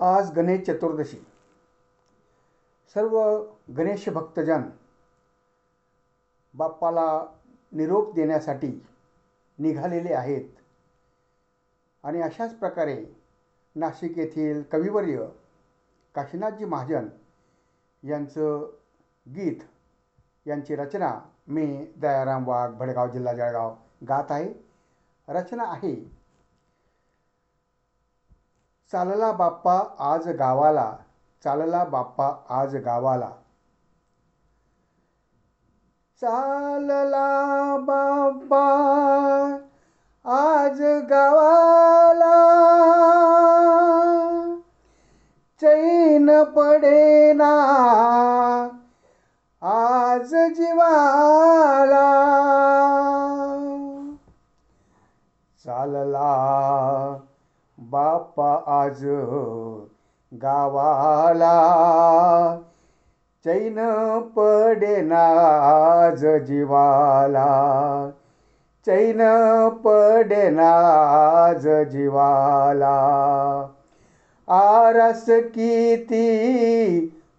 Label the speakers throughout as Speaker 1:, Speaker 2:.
Speaker 1: आज गणेश चतुर्दशी. सर्व गणेश भक्तजन बाप्पाला निरोप देण्यासाठी निघालेले आहेत. आणि अशाच प्रकारे नाशिक येथील कविवर्य काशीनाथजी महाजन यांचं गीत यांची रचना मी दयाराम वाघ भडगाव जिल्हा जळगाव गात आहे. रचना आहे चालला बाप्पा आज गावाला चालला बाप्पा आज गावाला. चालला बाप्पा आज गावाला. चैन पडेना आज जीवाला. चालला बाप्पा आज गावाला. चैन पडेना आज जीवाला. चैन पडेना आज जीवाला. आरस किती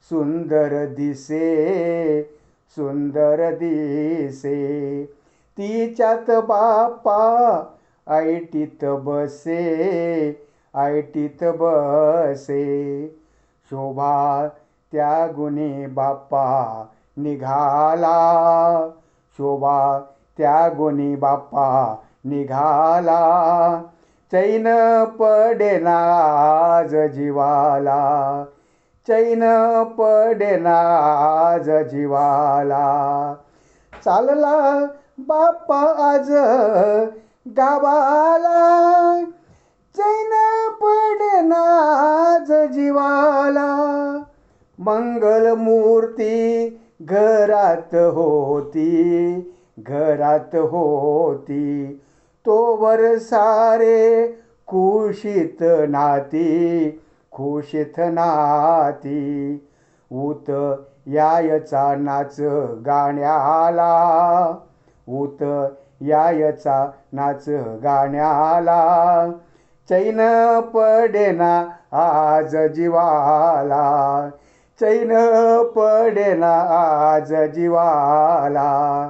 Speaker 1: सुंदर दिसे सुंदर दिसे. तिच्यात बाप्पा ऐटीत बसे ऐटीत बसे. शोभा त्या गुणी बाप्पा निघाला. शोभा त्या गुणी बाप्पा निघाला. चैन पडेना आज जीवाला. चैन पडेना आज जीवाला. चालला बाप्पा आज गावाला. चैन पडनाज आज जीवाला. मंगलमूर्ती घरात होती घरात होती. तोवर सारे खुशीत नाती खुशीत नाती. उत यायचा नाच गाण्याला उत यायचा नाच गाण्याला. चैन पडेना आज जीवाला. चैन पडेना आज जीवाला.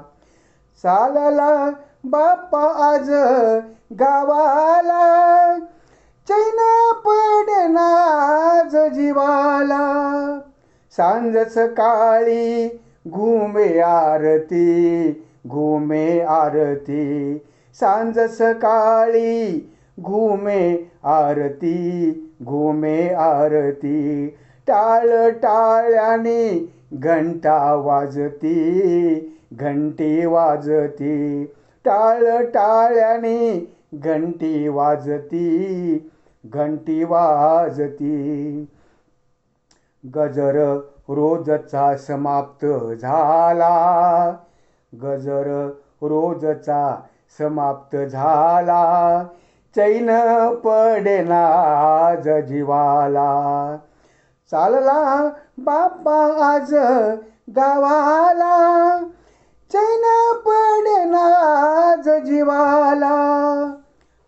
Speaker 1: चालला बाप्पा आज गावाला. चैन पडेना आज जीवाला. सांजच काळी घुमे आरती. घुमे आरती सांज सकाळी घुमे आरती घुमे आरती. टाळ टाळ्याने घंटा वाजती घंटी वाजती. टाळ टाळ्याने घंटी वाजती घंटी वाजती. गजर रोजचा समाप्त झाला. गजर रोजचा समाप्त झाला. चैन पडेना आज जीवाला. चालला बाप्पा आज गावाला. चैन पडेना आज जीवाला.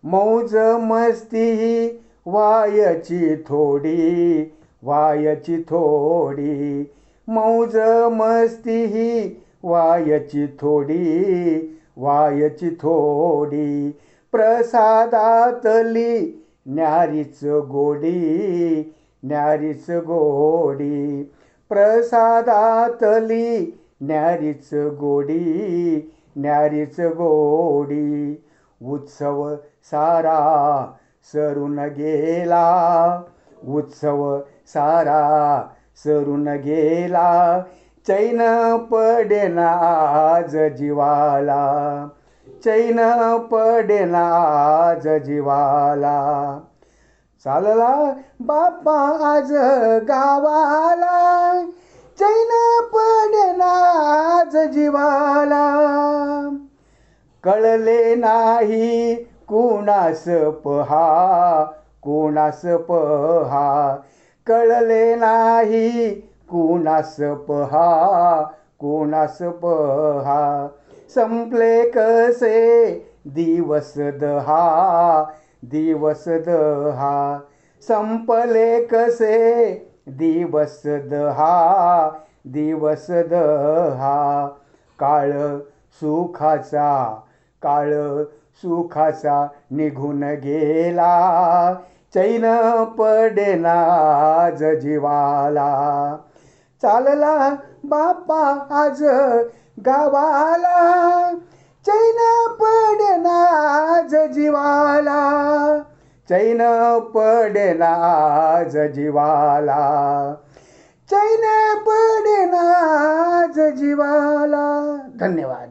Speaker 1: मौज मस्ती वायची थोडी वायची थोडी. मौज मस्ती वायची थोडी वायची थोडी. प्रसादातली न्यारीच गोडी न्यारीच गोडी. प्रसादातली न्यारीच गोडी न्यारीच गोडी. उत्सव सारा सरून गेला उत्सव सारा सरून गेला. चैन पडेना आज जीवाला. चैन पडेना आज जीवाला. चालला बाप्पा आज गावाला. चैन पडेना आज जीवाला. कळले नाही कुणास पहा कुणास पहा. कळले नाही कुणास पहा कुणास पहा. संपले कसे दिवस दहा दिवस दहा. संपले कसे दिवस दहा दिवस दहा. काळ सुखाचा काळ सुखाचा निघून गेला. चैन पडेना जीवाला. चालला बापा आज गावाला. चैन पडेना आज जीवाला. चैन पडेना आज जीवाला. चैन पडेना आज जीवाला. धन्यवाद.